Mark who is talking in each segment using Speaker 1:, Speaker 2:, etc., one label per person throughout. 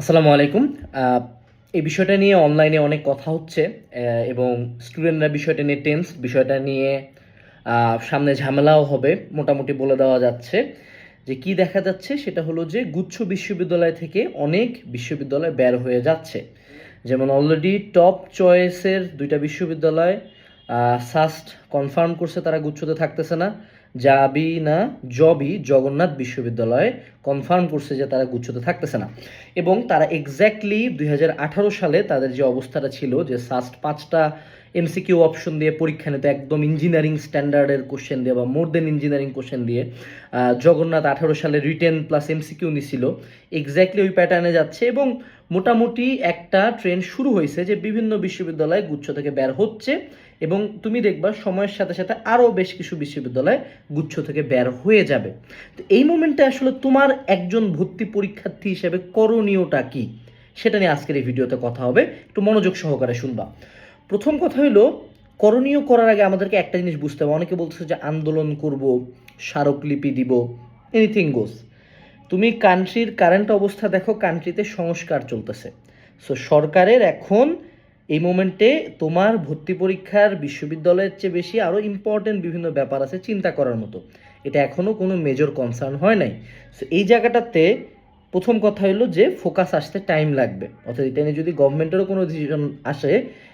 Speaker 1: আসসালামু আলাইকুম। এই বিষয়টা নিয়ে অনলাইনে অনেক কথা হচ্ছে এবং স্টুডেন্টরা বিষয়টা নিয়ে টেন্স বিষয়টা নিয়ে সামনে ঝামেলাও হবে, মোটামুটি বলে দেওয়া যাচ্ছে। যে কি দেখা যাচ্ছে সেটা হলো যে গুচ্ছ বিশ্ববিদ্যালয় থেকে অনেক বিশ্ববিদ্যালয় বের হয়ে যাচ্ছে। যেমন অলরেডি টপ চয়েসের দুইটা বিশ্ববিদ্যালয় সাস্ট কনফার্ম করছে তারা গুচ্ছতে থাকতেছে না। যাবি না, জবি জগন্নাথ বিশ্ববিদ্যালয়ে কনফার্ম করছে যে তারা গুচ্ছতে থাকতেছে না। এবং তারা এক্স্যাক্টলি দুই হাজার আঠারো সালে তাদের যে অবস্থাটা ছিল যে সাস্ট পাঁচটা এমসিকিউ অপশন দিয়ে পরীক্ষা নিতে একদম ইঞ্জিনিয়ারিং স্ট্যান্ডার্ডের কোশ্চেন দিয়ে বা মোর দেন ইঞ্জিনিয়ারিং কোশ্চেন দিয়ে জগন্নাথ আঠারো সালে রিটেন প্লাস এমসিকিউ নিছিল। এক্স্যাক্টলি ওই প্যাটার্নে যাচ্ছে এবং মোটামুটি একটা ট্রেন্ড শুরু হয়েছে যে বিভিন্ন বিশ্ববিদ্যালয় গুচ্ছ থেকে বের হচ্ছে এবং তুমি দেখবা সময়ের সাথে সাথে আরও বেশ কিছু বিশ্ববিদ্যালয় গুচ্ছ থেকে বের হয়ে যাবে। তো এই মোমেন্টে আসলে তোমার একজন ভর্তি পরীক্ষার্থী হিসেবে করণীয়টা কি? সেটা নিয়ে আজকের এই ভিডিওতে কথা হবে। একটু মনোযোগ সহকারে শুনবা। প্রথম কথা হলো করণীয় করার আগে আমাদেরকে একটা জিনিস বুঝতে হবে। অনেকে বলছে যে আন্দোলন করব, স্মারকলিপি দিব এনিথিং গোস তুমি কান্ট্রির কারেন্ট অবস্থা দেখো কান্ট্রিতে সংস্কার চলতেছে। সো সরকারের এখন এই মোমেন্টে তোমার ভর্তি পরীক্ষার বিশ্ববিদ্যালয়ের চেয়ে বেশি আরও ইম্পর্টেন্ট বিভিন্ন ব্যাপার আছে চিন্তা করার মতো। এটা এখনও কোনো মেজর কনসার্ন হয় নাই। সো এই জায়গাটাতে প্রথম কথা হলো যে ফোকাস আসতে টাইম লাগবে। অর্থাৎ এটা নিয়ে যদি গভর্নমেন্টেরও কোনো ডিসিশন আসে,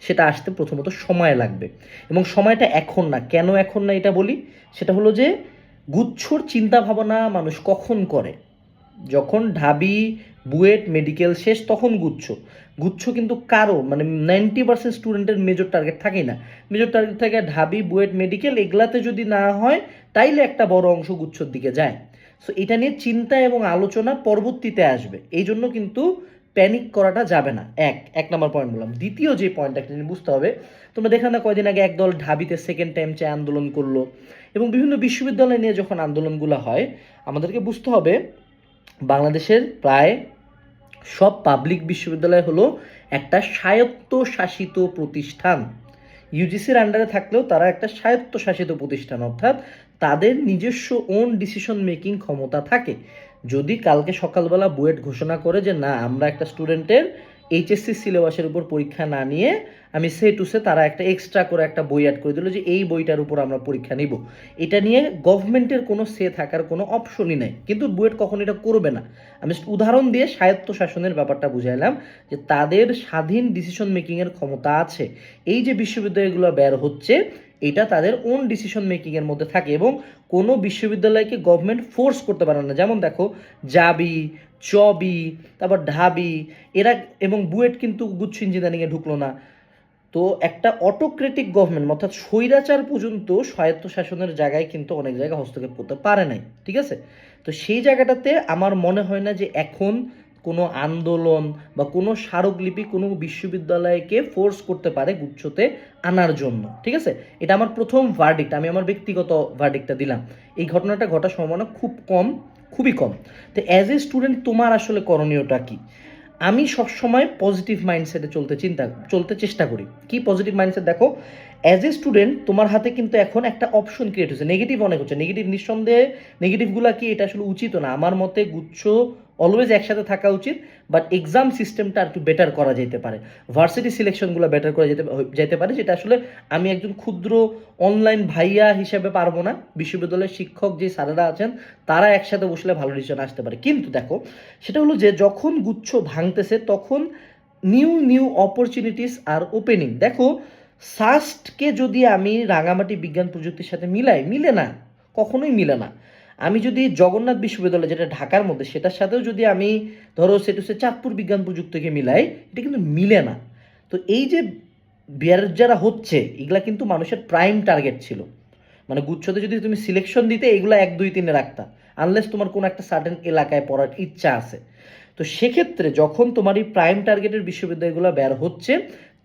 Speaker 1: সেটা আসতে প্রথমত সময় লাগবে। এবং সময়টা এখন না, কেন এখন না এটা বলি? সেটা হলো যে গুচ্ছর চিন্তা ভাবনা মানুষ কখন করে? যখন ঢাবি, বুয়েট মেডিকেল শেষ, তখন গুচ্ছ। গুচ্ছ কিন্তু কারও মানে নাইনটি পার্সেন্ট স্টুডেন্টের মেজর টার্গেট থাকেই না। মেজর টার্গেট থাকে ঢাবি, বুয়েট মেডিকেল এগুলাতে যদি না হয়, তাইলে একটা বড় অংশ গুচ্ছর দিকে যায়। সো এটা নিয়ে চিন্তা এবং আলোচনা পরবর্তীতে আসবে। এই জন্য কিন্তু প্যানিক করাটা যাবে না। এক এক নম্বর পয়েন্ট বললাম। দ্বিতীয় যে পয়েন্টটা জিনিস বুঝতে হবে, তোমরা দেখলাম না কয়দিন আগে একদল ঢাবিতে সেকেন্ড টাইম চায় আন্দোলন করল এবং বিভিন্ন বিশ্ববিদ্যালয় নিয়ে যখন আন্দোলনগুলো হয়, আমাদেরকে বুঝতে হবে বাংলাদেশের প্রায় সব পাবলিক বিশ্ববিদ্যালয় হলো একটা স্বায়ত্তশাসিত প্রতিষ্ঠান। ইউজিসির আন্ডারে থাকলেও তারা একটা স্বায়ত্তশাসিত প্রতিষ্ঠান, অর্থাৎ তাদের নিজস্ব ওন ডিসিশন মেকিং ক্ষমতা থাকে। যদি কালকে সকালবেলা বুয়েট ঘোষণা করে যে, না, আমরা একটা স্টুডেন্টের এইচএসসি সিলেবাসের উপর পরীক্ষা না নিয়ে আমি সে টু সে তারা একটা এক্সট্রা করে একটা বই অ্যাড করে দিল যে, এই বইটার উপর আমরা পরীক্ষা নিব। এটা নিয়ে গভর্নমেন্টের কোনো সে থাকার কোনো অপশনই নেই। কিন্তু বুয়েট কখন এটা করবে না। আমি উদাহরণ দিয়ে স্বায়ত্ত শাসনের ব্যাপারটা বুঝাইলাম যে, তাদের স্বাধীন ডিসিশন মেকিংয়ের ক্ষমতা আছে। এই যে বিশ্ববিদ্যালয়গুলো বের হচ্ছে এটা তাদের ওন ডিসিশন মেকিংয়ের মধ্যে থাকে এবং কোনো বিশ্ববিদ্যালয়কে গভর্নমেন্ট ফোর্স করতে পারে না। যেমন দেখো, জাবি, চবি, তারপর ঢাবি, এরা এবং বুয়েট কিন্তু গুচ্ছ ইঞ্জিনিয়ারিংয়ে ঢুকলো না। তো একটা অটোক্রেটিক গভর্নমেন্ট অর্থাৎ স্বৈরাচার পর্যন্ত স্বায়ত্ত শাসনের জায়গায় কিন্তু অনেক জায়গায় হস্তক্ষেপ করতে পারে নাই, ঠিক আছে? তো সেই জায়গাটাতে আমার মনে হয় না যে এখন কোনো আন্দোলন বা কোনো স্মারকলিপি কোনো বিশ্ববিদ্যালয়কে ফোর্স করতে পারে গুচ্ছতে আনার জন্য, ঠিক আছে? এটা আমার প্রথম ভার্ডিক্ট আমি আমার ব্যক্তিগত ভার্ডিক্টটা দিলাম। এই ঘটনাটা ঘটার সম্ভাবনা খুব কম, খুবই কম। তো অ্যাজ এ স্টুডেন্ট তোমার আসলে করণীয়টা কি? আমি সবসময় পজিটিভ মাইন্ডসেটে চলতে চিন্তা, চলতে চেষ্টা করি। কি পজিটিভ মাইন্ডসেট দেখো অ্যাজ এ স্টুডেন্ট তোমার হাতে কিন্তু এখন একটা অপশন ক্রিয়েট হচ্ছে নেগেটিভ অনেক হচ্ছে। নেগেটিভ নিঃসন্দেহে নেগেটিভগুলো কি? এটা আসলে উচিত না। আমার মতে গুচ্ছ অলওয়েজ একসাথে থাকা উচিত বাট এক্সাম সিস্টেমটা আর একটু বেটার করা যেতে পারে। ভার্সিটি সিলেকশনগুলো বেটার করা যেতে যেতে পারে, যেটা আসলে আমি একজন ক্ষুদ্র অনলাইন ভাইয়া হিসেবে পারব না। বিশ্ববিদ্যালয়ের শিক্ষক যে স্যারেরা আছেন, তারা একসাথে বসলে ভালো ডিসিশন আসতে পারে। কিন্তু দেখো, সেটা হলো যে যখন গুচ্ছ ভাঙতেছে, তখন নিউ নিউ অপরচুনিটিস আর ওপেনিং দেখো সাস্টকে যদি আমি রাঙামাটি বিজ্ঞান প্রযুক্তির সাথে মিলাই, মিলে না, কখনোই মিলে না। আমি যদি জগন্নাথ বিশ্ববিদ্যালয়, যেটা ঢাকার মধ্যে, সেটার সাথেও যদি আমি ধরো সেটা হচ্ছে চাঁদপুর বিজ্ঞান প্রযুক্তিকে মিলাই, এটা কিন্তু মিলে না। তো এই যে বের যারা হচ্ছে, এগুলা কিন্তু মানুষের প্রাইম টার্গেট ছিল। মানে গুচ্ছতে যদি তুমি সিলেকশন দিতে, এগুলো এক, দুই, তিনে রাখতা আনলেস তোমার কোনো একটা সার্টেন এলাকায় পড়ার ইচ্ছা আছে। তো সেক্ষেত্রে যখন তোমার এই প্রাইম টার্গেটের বিশ্ববিদ্যালয়গুলো বের হচ্ছে,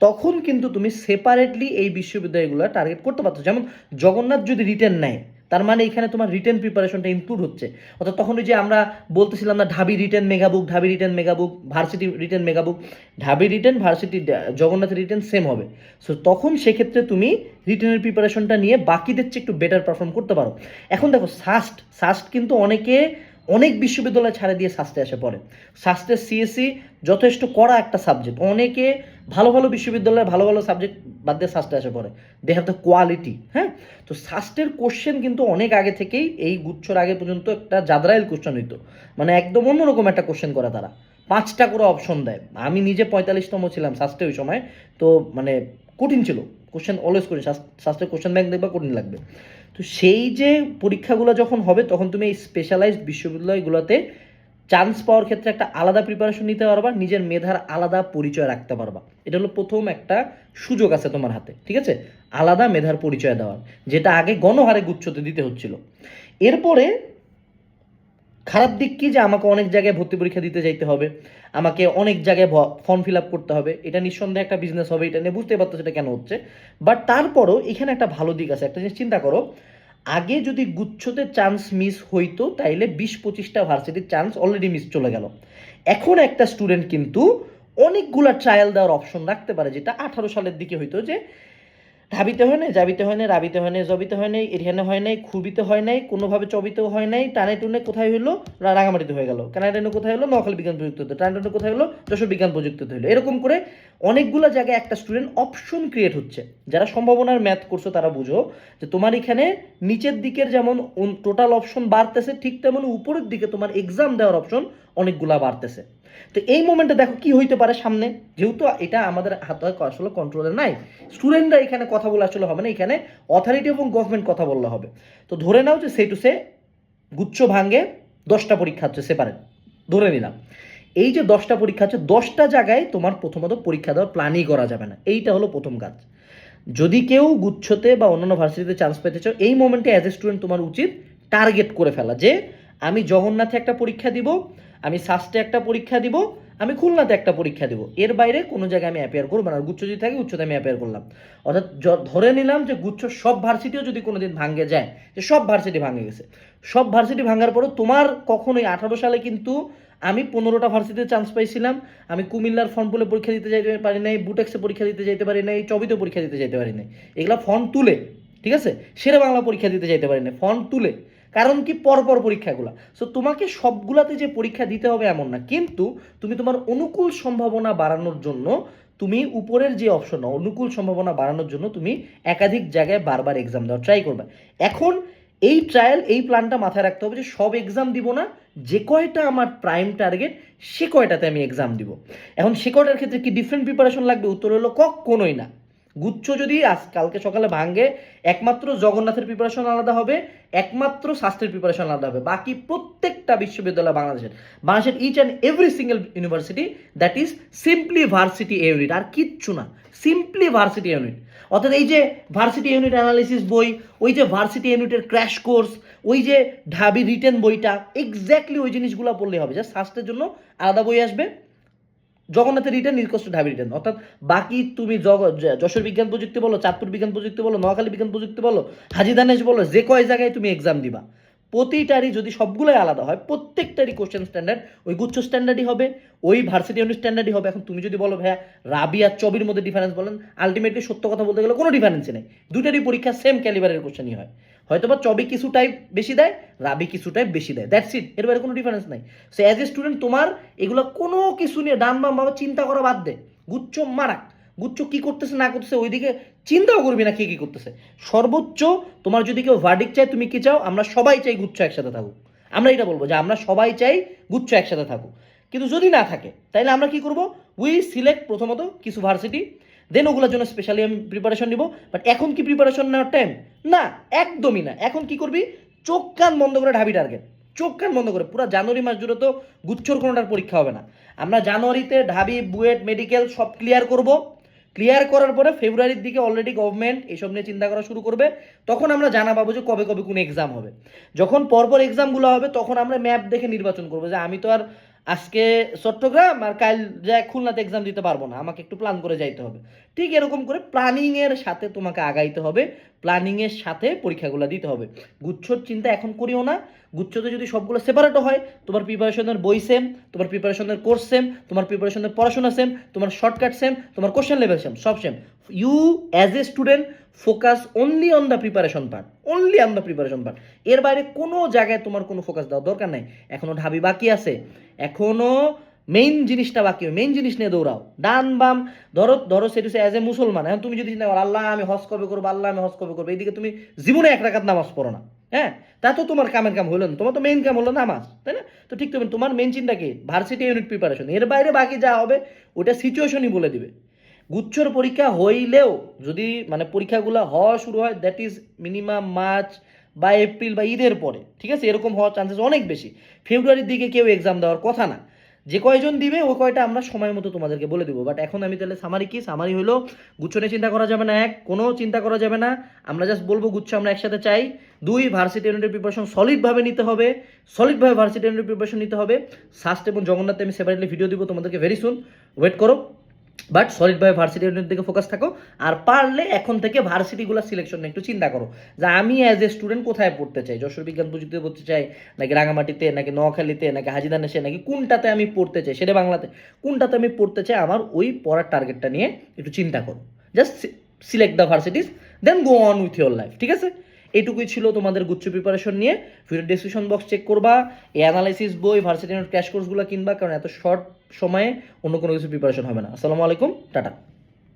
Speaker 1: তখন কিন্তু তুমি সেপারেটলি এই বিশ্ববিদ্যালয়গুলো টার্গেট করতে পারছ। যেমন জগন্নাথ যদি রিটার্ন নেয় তার মানে এখানে তোমার রিটেন প্রিপারেশনটা ইনক্লুড হচ্ছে। অর্থাৎ তখন ওই যে আমরা বলতেছিলাম না, Dhabi written megabook Dhabi written megabook varsity written megabook Dhabi written varsity Jagannath written same হবে। সো তখন সেক্ষেত্রে তুমি রিটেনের প্রিপারেশনটা নিয়ে বাকিদের চেয়ে একটু বেটার পারফর্ম করতে পারো। এখন দেখো সাস্ট সাস্ট কিন্তু অনেকে অনেক বিশ্ববিদ্যালয় ছাড়ে দিয়ে শাস্তে এসে পড়ে। শাস্ত্রের সিএসসি যথেষ্ট কড়া একটা সাবজেক্ট অনেকে ভালো ভালো বিশ্ববিদ্যালয়ে ভালো ভালো সাবজেক্ট বাদ দিয়ে শাস্ত্রে এসে পড়ে। দে হ্যাভ দ্য কোয়ালিটি হ্যাঁ? তো শাস্ত্রের কোশ্চেন কিন্তু অনেক আগে থেকেই এই গুচ্ছর আগে পর্যন্ত একটা জাদরাইল কোশ্চেন হইতো। মানে একদম অন্যরকম একটা কোশ্চেন করে তারা। পাঁচটা করে অপশন দেয়। আমি নিজে পঁয়তাল্লিশতম ছিলাম শাস্ত্রে ওই সময়। তো মানে কঠিন ছিল। কোশ্চেন অলওয়েজ কঠিন। শাস্ত্রের কোশ্চেন ব্যাংক দেখবা কঠিন লাগবে। তো সেই যে পরীক্ষাগুলো যখন হবে, তখন তুমি এই স্পেশালাইজড বিশ্ববিদ্যালয়গুলোতে চান্স পাওয়ার ক্ষেত্রে একটা আলাদা প্রিপারেশন নিতে পারবা, নিজের মেধার আলাদা পরিচয় রাখতে পারবা। এটা হলো প্রথম একটা সুযোগ আছে তোমার হাতে, ঠিক আছে? আলাদা মেধার পরিচয় দেওয়ার, যেটা আগে গণহারে গুচ্ছতে দিতে হচ্ছিল। এরপরে খারাপ দিক কি যে আমাকে অনেক জায়গায় ভর্তি পরীক্ষা দিতে যাইতে হবে? আমাকে অনেক জায়গায় ফর্ম ফিল আপ করতে হবে। এটা নিঃসন্দেহে একটা বিজনেস হবে, এটা নিয়ে বুঝতে পারতো সেটা কেন হচ্ছে? বাট তারপরও এখানে একটা ভালো দিক আছে। একটা জিনিস চিন্তা করো, আগে যদি গুচ্ছতে চান্স মিস হইতো, তাইলে বিশ পঁচিশটা ভার্সিটির চান্স অলরেডি মিস চলে গেল। এখন একটা স্টুডেন্ট কিন্তু অনেকগুলা ট্রায়াল দেওয়ার অপশন রাখতে পারে, যেটা আঠারো সালের দিকে হইতো যে ঢাবিতে হয় নাই, জাবিতে হয় নাই, রাবিতে হয় নাই, জবিতে হয় নাই এরিয়ানে হয় নাই খুবিতে হয় নাই, কোনোভাবে চবিতেও হয় নাই, টানে টুনে কোথায় হইল? রাঙামাটিতে হয়ে গেল। কানাডানে কোথায় হলো নোয়াখালী বিজ্ঞান প্রযুক্ত হতো টানে টুনে কোথায় হলো যশোর বিজ্ঞান প্রযুক্ত হলো এরকম করে অনেকগুলো জায়গায় একটা স্টুডেন্ট অপশন ক্রিয়েট হচ্ছে। যারা সম্ভাবনার ম্যাথ করছ, তারা বুঝো যে তোমার এখানে নিচের দিকের যেমন টোটাল অপশন বাড়তেছে, ঠিক তেমন উপরের দিকে তোমার এক্সাম দেওয়ার অপশন অনেকগুলা বাড়তেছে। তো এই মোমেন্টে দেখো কি হইতে পারে সামনে? যেহেতু এটা আমাদের হাতে আসলে কন্ট্রোলে নাই স্টুডেন্টরা এখানে কথা বলে আসলে হবে না, এখানে অথরিটি এবং গভর্নমেন্ট কথা বললে হবে। তো ধরে নাও যে সেই টু সে গুচ্ছ ভাঙ্গে দশটা পরীক্ষা হচ্ছে সেপারেট ধরে নিলাম। এই যে দশটা পরীক্ষা হচ্ছে, দশটা জায়গায় তোমার প্রথমত পরীক্ষা দেওয়ার প্ল্যানই করা যাবে না। এইটা হলো প্রথম কাজ। যদি কেউ গুচ্ছতে বা অন্যান্য ভার্সিটিতে চান্স পেতে চাও, এই মোমেন্টে অ্যাজ এ স্টুডেন্ট তোমার উচিত টার্গেট করে ফেলা যে, আমি জগন্নাথে একটা পরীক্ষা দিব আমি সাস্টে একটা পরীক্ষা দিব, আমি খুলনাতে একটা পরীক্ষা দিব। এর বাইরে কোনো জায়গায় আমি অ্যাপিয়ার করব না গুচ্ছ যদি থাকে উচ্চতে আমি অ্যাপেয়ার করলাম। অর্থাৎ ধরে নিলাম যে গুচ্ছ সব ভার্সিটিও যদি কোনোদিন ভাঙ্গে যায়, যে সব ভার্সিটি ভাঙে গেছে। সব ভার্সিটি ভাঙার পরও তোমার কখনোই আঠারো সালে কিন্তু আমি পনেরোটা ভার্সিটিতে চান্স পাইছিলাম। আমি কুমিল্লার ফর্ম বলে পরীক্ষা দিতে যাইতে পারি নাই, বুটেক্সে পরীক্ষা দিতে যাইতে পারি নাই চবিতে পরীক্ষা দিতে যাইতে পারি নাই। এগুলো ফর্ম তুলে ঠিক আছে? সেরা বাংলা পরীক্ষা দিতে যাইতে পারি না ফর্ম তুলে কারণ কি? পরপর পরীক্ষাগুলো। সো তোমাকে সবগুলাতে যে পরীক্ষা দিতে হবে এমন না, কিন্তু তুমি তোমার অনুকূল সম্ভাবনা বাড়ানোর জন্য তুমি উপরের যে অপশন অনুকূল সম্ভাবনা বাড়ানোর জন্য তুমি একাধিক জায়গায় বারবার এক্সাম দেওয়া ট্রাই করবে। এখন এই ট্রায়াল এই প্ল্যানটা মাথায় রাখতে হবে যে সব এক্সাম দিব না, যে কয়টা আমার প্রাইম টার্গেট সে কয়টাতে আমি এক্সাম দিব। এখন সে কয়টার ক্ষেত্রে কি ডিফারেন্ট প্রিপারেশন লাগবে? উত্তর হলো কখনোই না। গুচ্ছ যদি আজ কালকে সকালে ভাঙ্গে একমাত্র জগন্নাথের প্রিপারেশন আলাদা হবে, একমাত্র স্বাস্থ্যের প্রিপারেশন আলাদা হবে। বাকি প্রত্যেকটা বিশ্ববিদ্যালয় বাংলাদেশের। বাংলাদেশের each and every single university that is simply varsity unit আর কিচ্ছু না। সিম্পলি ভার্সিটি ইউনিট অর্থাৎ এই যে ভার্সিটি ইউনিট অ্যানালিসিস বই, ওই যে ভার্সিটি ইউনিটের ক্র্যাশ কোর্স ওই যে ঢাবি রিটেন বইটা এক্স্যাক্টলি ওই জিনিসগুলো পড়লে হবে। জাস্ট স্বাস্থ্যের জন্য আলাদা বই আসবে। জগন্নাথের রিটার্ন নির্কষ্ট ঢাবি রিটার্ন অর্থাৎ বাকি তুমি যশোর বিজ্ঞান প্রযুক্তি বলো, চাঁদপুর বিজ্ঞান প্রযুক্তি বলো, নোয়াখালী বিজ্ঞান প্রযুক্তি বলো, হাজি দানেশ বলো, যে কয় জায়গায় তুমি এক্সাম দিবা। প্রতিটারই যদি সবগুলোই আলাদা হয়, প্রত্যেকটারই কোশ্চেন স্ট্যান্ডার্ড ওই গুচ্ছ স্ট্যান্ডার্ডই হবে, ওই ভার্সিটি ইউনিট স্ট্যান্ডার্ডই হবে। এখন তুমি যদি বলো, ভাইয়া, রাবি আর চবির মধ্যে ডিফারেন্স বলেন আলটিমেটলি সত্য কথা বলতে গেলে কোনো ডিফারেন্সই নেই। দুটারই পরীক্ষা সেম ক্যালিবারের কোশ্চেনই হয়। হয়তো বা চবি কিছু টাইপ বেশি দেয়, রাবি কিছু টাইপ বেশি দেয়। দ্যাটস ইট এর বাইরে কোনো ডিফারেন্স নাই। সো অ্যাজ এ স্টুডেন্ট তোমার এগুলো কোনো কিছু নিয়ে ডান বাম বাবা চিন্তা করা বাদ দে। গুচ্ছ মারাক। গুচ্ছ কি করতেছে, না করতেছে, ওইদিকে চিন্তাও করবি না কে কি করতেছে। সর্বোচ্চ তোমার যদি কেউ ভার্ডিক চাই তুমি কি চাও? আমরা সবাই চাই গুচ্ছ একসাথে থাকুক। আমরা এটা বলব যে, আমরা সবাই চাই গুচ্ছ একসাথে থাকুক। কিন্তু যদি না থাকে তাহলে আমরা কি করব? উই সিলেক্ট প্রথমত কিছু ভার্সিটি দেন ওগুলোর জন্য স্পেশালি আমি প্রিপারেশন নিব। বাট এখন কি প্রিপারেশন নেওয়ার টাইম না, একদমই না। এখন কি করবি? চোখ কান বন্ধ করে ঢাবি টার্গেট চোখ কান বন্ধ করে। পুরো জানুয়ারি মাস জুড়ে তো গুচ্ছর কোনোটার পরীক্ষা হবে না। আমরা জানুয়ারিতে ঢাবি, বুয়েট মেডিকেল সব ক্লিয়ার করব। ক্লিয়ার করার পরে ফেব্রুয়ারির দিকে অলরেডি গভর্নমেন্ট এসব নিয়ে চিন্তা করা শুরু করবে। তখন আমরা জানা পাবো যে কবে কবে কোন এক্সাম হবে। যখন পরপর এক্সামগুলো হবে, তখন আমরা ম্যাপ দেখে নির্বাচন করব যে আমি তো আর আজকে চট্টগ্রাম আর কাল যা খুলনাতে এক্সাম দিতে পারব না, আমাকে একটু প্ল্যান করে যাইতে হবে। ঠিক এরকম করে প্ল্যানিংয়ের সাথে তোমাকে আগাইতে হবে প্ল্যানিংয়ের সাথে পরীক্ষাগুলো দিতে হবে। গুচ্ছর চিন্তা এখন করিও না, গুচ্ছতে যদি সবগুলো সেপারেটও হয়, তোমার প্রিপারেশনের বই সেম তোমার প্রিপারেশনের কোর্স সেম তোমার প্রিপারেশনের পড়াশোনা সেম তোমার শর্টকাট সেম তোমার কোশ্চেন লেভেল সেম সব same you as a student focus only on the preparation part only on the preparation part এর বাইরে কোনো জায়গায় তোমার কোনো ফোকাস দেওয়ার দরকার নাই। এখনও ঢাবি বাকি আছে। এখনও মেইন জিনিসটা বাকি মেইন জিনিস নিয়ে দৌড়াও। ডান, বাম, ধরো ধরো সেটা অ্যাজ এ মুসলমান এখন তুমি যদি চিন্তা করো, আল্লাহ আমি হজ কবে করব, আল্লাহ আমি হজ কবে করব, এইদিকে তুমি জীবনে এক রাখাত নামাজ পড়ো না হ্যাঁ তা তো তোমার কামের কাম হলো না। তোমার তো মেইন কাম হলো নামাজ, তাই না? তো ঠিক তুমি তোমার মেইন চিন্তা কি? ভার্সিটি ইউনিট প্রিপারেশন এর বাইরে বাকি যা হবে ওটা সিচুয়েশনই বলে দিবে। গুচ্ছর পরীক্ষা হইলেও যদি মানে পরীক্ষাগুলো হওয়া শুরু হয় দ্যাট ইজ মিনিমাম মার্চ বা এপ্রিল বা ঈদের পরে, ঠিক আছে? এরকম হওয়ার চান্সেস অনেক বেশি। ফেব্রুয়ারির দিকে কেউ এক্সাম দেওয়ার কথা না। যে কয়জন দিবে ওই কয়টা আমরা সময় মতো তোমাদেরকে বলে দেবো। বাট এখন আমি তাহলে সামারি কি? সামারি হলো, গুচ্ছ নিয়ে চিন্তা করা যাবে না এক, কোনো চিন্তা করা যাবে না। আমরা জাস্ট বলব গুচ্ছ আমরা একসাথে চাই। দুই ভার্সিটি ইউনিটের প্রিপারেশন সলিডভাবে নিতে হবে। সলিডভাবে ভার্সিটি ইউনিটের প্রিপারেশন নিতে হবে। সাস্ট এবং জগন্নাথে আমি সেপারেটলি ভিডিও দিব তোমাদেরকে ভেরি সুন ওয়েট করো। বাট সলিডভাবে ভার্সিটি ইউনিটের দিকে ফোকাস থাকো। আর পারলে এখন থেকে ভার্সিটিগুলো সিলেকশন একটু চিন্তা করো। যে আমি অ্যাজ এ স্টুডেন্ট কোথায় পড়তে চাই? যশোর বিজ্ঞান প্রযুক্তিতে পড়তে চাই, নাকি রাঙামাটিতে, নাকি নোয়াখালীতে, নাকি হাজিদানেশে নাকি কোনটাতে আমি পড়তে চাই? সেটা বাংলাতে। কোনটাতে আমি পড়তে চাই? আমার ওই পড়ার টার্গেটটা নিয়ে একটু চিন্তা করো। Just select the varsities then go on with your life ঠিক আছে? এটুকুই ছিল তোমাদের গুচ্ছ প্রিপারেশন নিয়ে। ভিডিও ডিসক্রিপশন বক্স চেক করবা। এই অ্যানালাইসিস বই ভার্সিটি ক্র্যাশ কোর্সগুলো কিনবা, কারণ এত শর্ট সময়ে অন্য কোনো কিছু প্রিপারেশন হবে না। আসসালামু আলাইকুম টাটা।